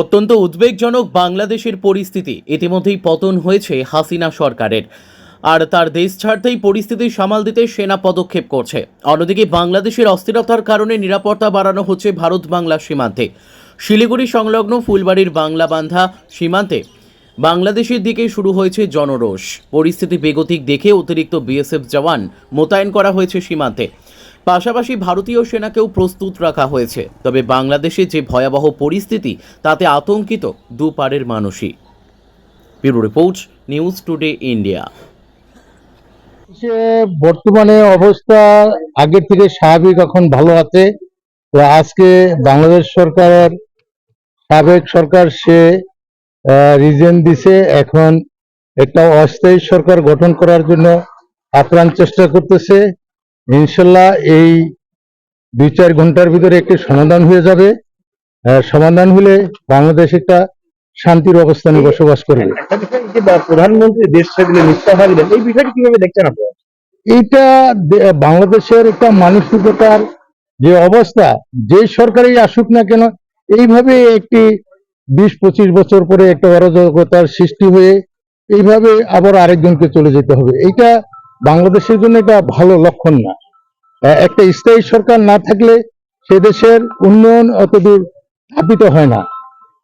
অত্যন্ত উদ্বেগজনক বাংলাদেশের পরিস্থিতি। ইতিমধ্যেই পতন হয়েছে হাসিনা সরকারের। আর তার দেশ ছাড়তেই পরিস্থিতি সামাল দিতে সেনা পদক্ষেপ করছে। অন্যদিকে বাংলাদেশের অস্থিরতার কারণে নিরাপত্তা বাড়ানো হচ্ছে ভারত বাংলা সীমান্তে। শিলিগুড়ি সংলগ্ন ফুলবাড়ির বাংলাবান্ধা সীমান্তে বাংলাদেশের দিকে শুরু হয়েছে জনরোষ। পরিস্থিতি বেগতিক দেখে অতিরিক্ত বিএসএফ জওয়ান মোতায়েন করা হয়েছে সীমান্তে। পাশাপাশি ভারতীয় সেনাকেও প্রস্তুত রাখা হয়েছে। তবে বাংলাদেশে যে ভয়াবহ পরিস্থিতি, তাতে আতঙ্কিত দুপারের মানুষই। Bureau report, news today India. বর্তমানে অবস্থা আগের থেকে স্বাভাবিক, এখন ভালো আছে। তো আজকে বাংলাদেশ সরকারের, সাবেক সরকার সে রিজেন দিছে। এখন একটা অস্থায়ী সরকার গঠন করার জন্য আপ্রাণ চেষ্টা করতেছে। ইনশাল্লাহ এই দুই চার ঘণ্টার ভিতরে একটি সমাধান হয়ে যাবে। সমাধান হলে বাংলাদেশ একটা শান্তির অবস্থানে বসবাস করবে। প্রধানমন্ত্রী দেশ ছেড়ে ইস্তফা দিলেন এই বিষয়টি কীভাবে দেখছেন আপনারা এইটা বাংলাদেশের একটা মানসিকতার যে অবস্থা যে সরকারই আসুক না কেন এইভাবে একটি বিশ পঁচিশ বছর পরে একটা অরাজকতার সৃষ্টি হয়ে এইভাবে আবার আরেকজনকে চলে যেতে হবে। এইটা বাংলাদেশের জন্য এটা ভালো লক্ষণ না। একটা স্থায়ী সরকার না থাকলে সে দেশের উন্নয়ন অতদূর স্থাপিত হয় না।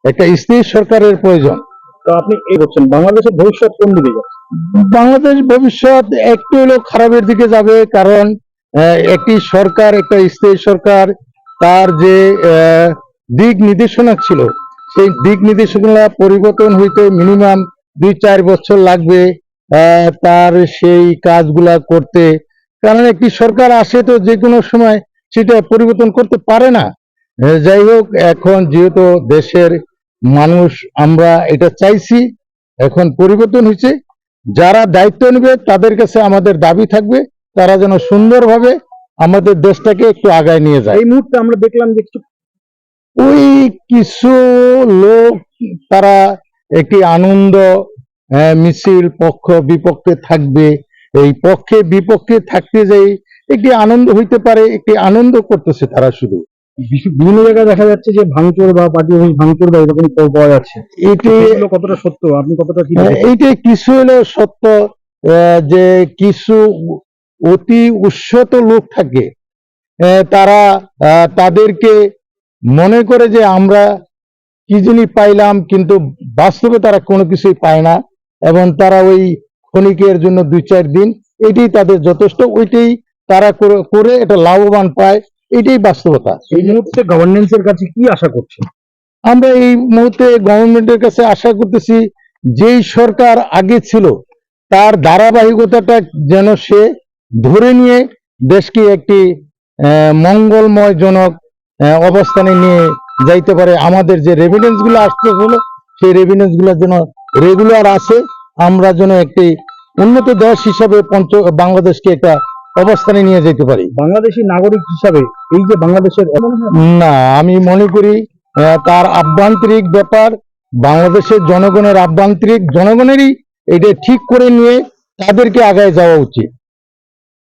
একটা স্থায়ী সরকারের প্রয়োজন। তো আপনি এই বলছেন বাংলাদেশের ভবিষ্যৎ কোন দিকে যাচ্ছে? বাংলাদেশ ভবিষ্যৎ একটু হলেও খারাপের দিকে যাবে কারণ একটি সরকার একটা স্থায়ী সরকার তার যে আহ, দিক নির্দেশনা ছিল সেই দিক নির্দেশনা পরিবর্তন হইতে মিনিমাম দুই চার বছর লাগবে। তার সেই কাজগুলা করতে। কারণ একটি সরকার আসে তো যে কোনো সময় সেটা পরিবর্তন করতে পারে না। যাই হোক এখন যেহেতু দেশের মানুষ আমরা এটা চাইছি এখন পরিবর্তন হয়েছে। যারা দায়িত্ব নেবে তাদের কাছে আমাদের দাবি থাকবে তারা যেন সুন্দরভাবে আমাদের দেশটাকে একটু আগায় নিয়ে যায়। এই মুহূর্তে আমরা দেখলাম যে ওই কিছু লোক তারা একটি আনন্দ মিছিল পক্ষ বিপক্ষে থাকবে। এই পক্ষে বিপক্ষে থাকতে যাই একটি আনন্দ হইতে পারে একটি আনন্দ করতেছে তারা শুধু। বিভিন্ন জায়গায় দেখা যাচ্ছে যে ভাঙচুর বা পার্টি অফিস ভাঙচুর বা এরকম পাওয়া যাচ্ছে এটি কতটা সত্য? আপনি কতটা কি এইটা কিছু হলেও সত্য আহ, যে কিছু অতি উৎসত লোক থাকে তারা আহ, তাদেরকে মনে করে যে আমরা কি জিনিস পাইলাম কিন্তু বাস্তবে তারা কোনো কিছুই পায় না। এবং তারা ওই ক্ষণিকের জন্য দুই চার দিন এটাই তাদের যথেষ্ট ওইটাই তারা করে- এটা লাভবান পায় এটাই বাস্তবতা। এই মুহূর্তে গভর্নেন্সের কাছে কি আশা করছেন? আমরা এই মুহূর্তে গভর্নমেন্টের কাছে আশা করতেছি যেই সরকার আগে ছিল তার ধারাবাহিকতাটা যেন সে ধরে নিয়ে দেশকে একটি আহ, মঙ্গলময় জনক অবস্থানে নিয়ে যাইতে পারে। আমাদের যে রেভিডেন্সগুলো আসতে হলো সেই রেভিডেন্সগুলো যেন রেগুলার আসে আমরা যেন একটি উন্নত দেশ হিসাবে পঞ্চ বাংলাদেশকে একটা অবস্থানে নিয়ে যেতে পারি। বাংলাদেশি নাগরিক হিসাবে এই যে বাংলাদেশের না আমি মনে করি তার আভ্যন্তরিক ব্যাপার বাংলাদেশের জনগণের আভ্যন্তরিক জনগণেরই এটা ঠিক করে নিয়ে তাদেরকে আগায় যাওয়া উচিত।